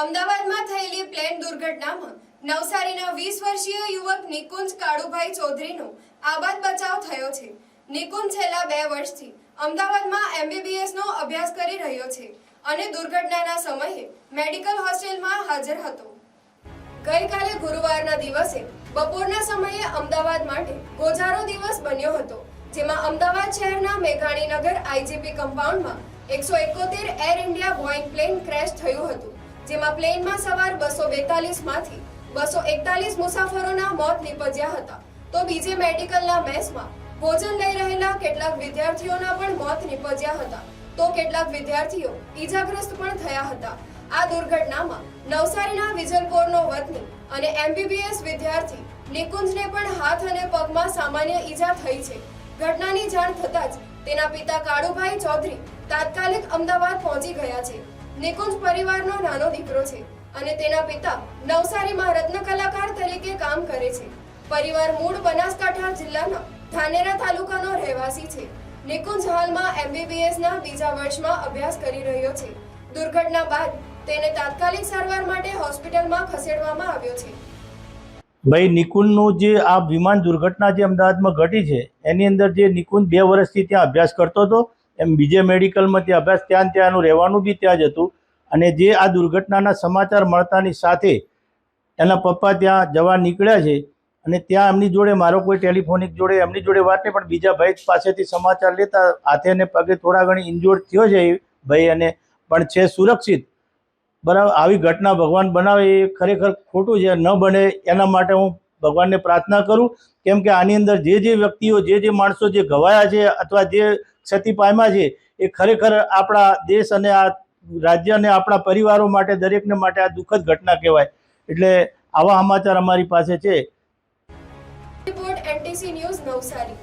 અમદાવાદમાં થયેલી પ્લેન દુર્ઘટનામાં નવસારીના વીસ વર્ષીય યુવક નિકુંજ કાળુભાઈ ચૌધરીનો આબાદ બચાવ થયો છે. નિકુંજ છેલ્લા બે વર્ષથી અમદાવાદમાં એમબીબીએસનો અભ્યાસ કરી રહ્યો છે અને દુર્ઘટનાના સમયે મેડિકલ હોસ્ટેલમાં હાજર હતો. ગઈકાલે ગુરુવારના દિવસે બપોરના સમયે અમદાવાદ માટે ગોઝારો દિવસ બન્યો હતો, જેમાં અમદાવાદ શહેરના મેઘાણીનગર આઈજીપી કમ્પાઉન્ડમાં એકસો એકોતેર air India Boeing plane crash થયું હતું. જેમાં પ્લેનમાં સવાર બસો બેતાલીસમાંથી બસો એકતાલીસ મુસાફરોના મોત નીપજ્યા હતા. તો બીજે મેડિકલના મેસમાં ભોજન લઈ રહેલા કેટલાક વિદ્યાર્થીઓના પણ મોત નીપજ્યા હતા. તો કેટલાક વિદ્યાર્થીઓ ઈજાગ્રસ્ત પણ થયા હતા. આ દુર્ઘટનામાં નવસારીના વિજલપોરનો વતની અને એમબીબીએસ વિદ્યાર્થી નિકુંજને પણ હાથ અને પગમાં સામાન્ય ઈજા થઈ છે. ઘટનાની જાણ થતાં જ તેના પિતા કાળુભાઈ ચૌધરી તાત્કાલિક અમદાવાદ પહોંચી ગયા છે. નિકુંજ પરિવારનો નાનો દીકરો છે અને તેના પિતા નવસારીમાં રત્ન કલાકાર તરીકે કામ કરે છે. પરિવાર મૂળ બનાસકાંઠા જિલ્લાના ધાનેરા તાલુકાનો રહેવાસી છે. નિકુંજ હાલમાં એમબીબીએસના બીજા વર્ષમાં અભ્યાસ કરી રહ્યો છે. દુર્ઘટના બાદ તેને તાત્કાલિક સારવાર માટે હોસ્પિટલમાં ખસેડવામાં આવ્યો છે. ભાઈ, નિકુંજનું જે આ વિમાન દુર્ઘટના જે અમદાવાદમાં ઘટી છે, એની અંદર જે નિકુંજ બે વર્ષથી ત્યાં અભ્યાસ કરતો હતો એમ બીજે મેડિકલમાં ત્યાં અભ્યાસ ત્યાં ત્યાંનું રહેવાનું બી ત્યાં જ હતું. અને જે આ દુર્ઘટનાના સમાચાર મળતાની સાથે એના પપ્પા ત્યાં જવા નીકળ્યા છે અને ત્યાં એમની જોડે મારો કોઈ ટેલિફોનિક જોડે, એમની જોડે વાત નહીં, પણ બીજા ભાઈ પાસેથી સમાચાર લેતા હાથે અને પગે થોડા ઘણી ઇન્જોર્ડ થયો છે એ ભાઈ અને પણ છે સુરક્ષિત. બરાબર, આવી ઘટના ભગવાન બનાવે એ ખરેખર ખોટું છે, ન બને એના માટે હું ભગવાનને પ્રાર્થના કરું. કેમ કે આની અંદર જે જે વ્યક્તિઓ, જે જે માણસો જે ઘવાયા છે અથવા જે ક્ષતિ પામ્યા છે, એ ખરેખર આપણા દેશ અને આ રાજ્ય અને આપણા પરિવારો માટે, દરેકને માટે આ દુઃખદ ઘટના કહેવાય. એટલે આવા સમાચાર અમારી પાસે છે. Report NTC news Navsari.